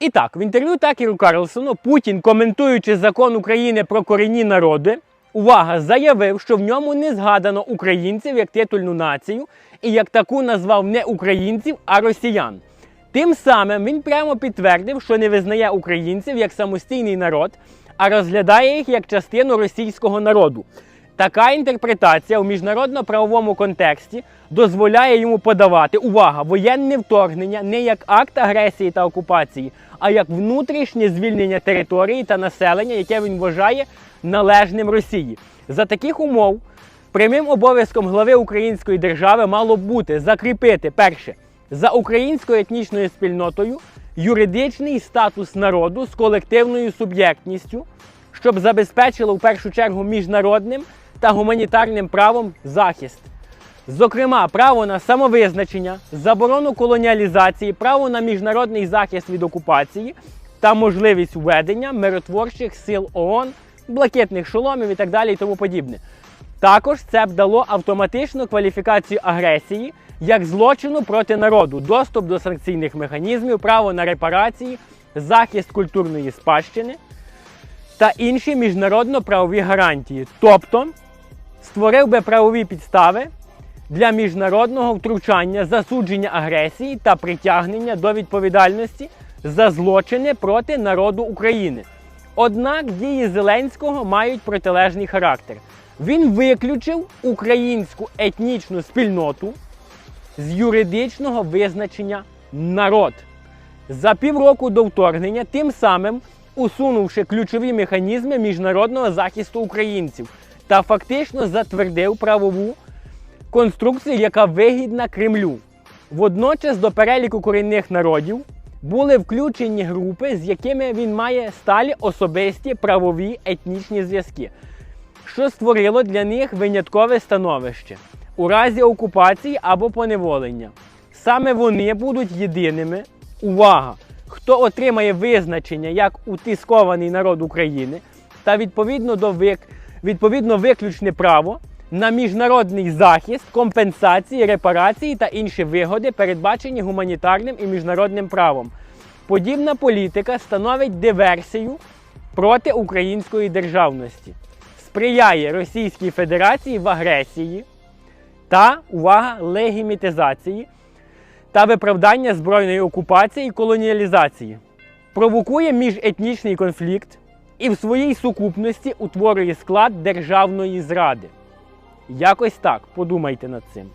І так, в інтерв'ю Такеру Карлсону Путін, коментуючи закон України про корінні народи, увага, заявив, що в ньому не згадано українців як титульну націю і як таку назвав не українців, а росіян. Тим самим він прямо підтвердив, що не визнає українців як самостійний народ, а розглядає їх як частину російського народу. Така інтерпретація у міжнародно-правовому контексті дозволяє йому подавати увага воєнне вторгнення не як акт агресії та окупації, а як внутрішнє звільнення території та населення, яке він вважає належним Росії. За таких умов прямим обов'язком глави української держави мало б бути закріпити перше за українською етнічною спільнотою юридичний статус народу з колективною суб'єктністю, щоб забезпечило в першу чергу міжнародним та гуманітарним правом захист. Зокрема, право на самовизначення, заборону колоніалізації, право на міжнародний захист від окупації та можливість введення миротворчих сил ООН, блакитних шоломів і так далі і тому подібне. Також це б дало автоматичну кваліфікацію агресії як злочину проти народу, доступ до санкційних механізмів, право на репарації, захист культурної спадщини та інші міжнародно-правові гарантії. Тобто створив би правові підстави для міжнародного втручання, засудження агресії та притягнення до відповідальності за злочини проти народу України. Однак дії Зеленського мають протилежний характер. Він виключив українську етнічну спільноту з юридичного визначення народ за півроку до вторгнення, тим самим усунувши ключові механізми міжнародного захисту українців та фактично затвердив правову конструкцію, яка вигідна Кремлю. Водночас до переліку корінних народів були включені групи, з якими він має сталі особисті правові етнічні зв'язки, що створило для них виняткове становище у разі окупації або поневолення. Саме вони будуть єдиними. Увага! Хто отримає визначення як утискований народ України та відповідно до вик... відповідно виключне право на міжнародний захист, компенсації, репарації та інші вигоди, передбачені гуманітарним і міжнародним правом. Подібна політика становить диверсію проти української державності, сприяє Російській Федерації в агресії та увага легімітизації та виправдання збройної окупації і колоніалізації, провокує міжетнічний конфлікт і в своїй сукупності утворює склад державної зради. Якось так, подумайте над цим.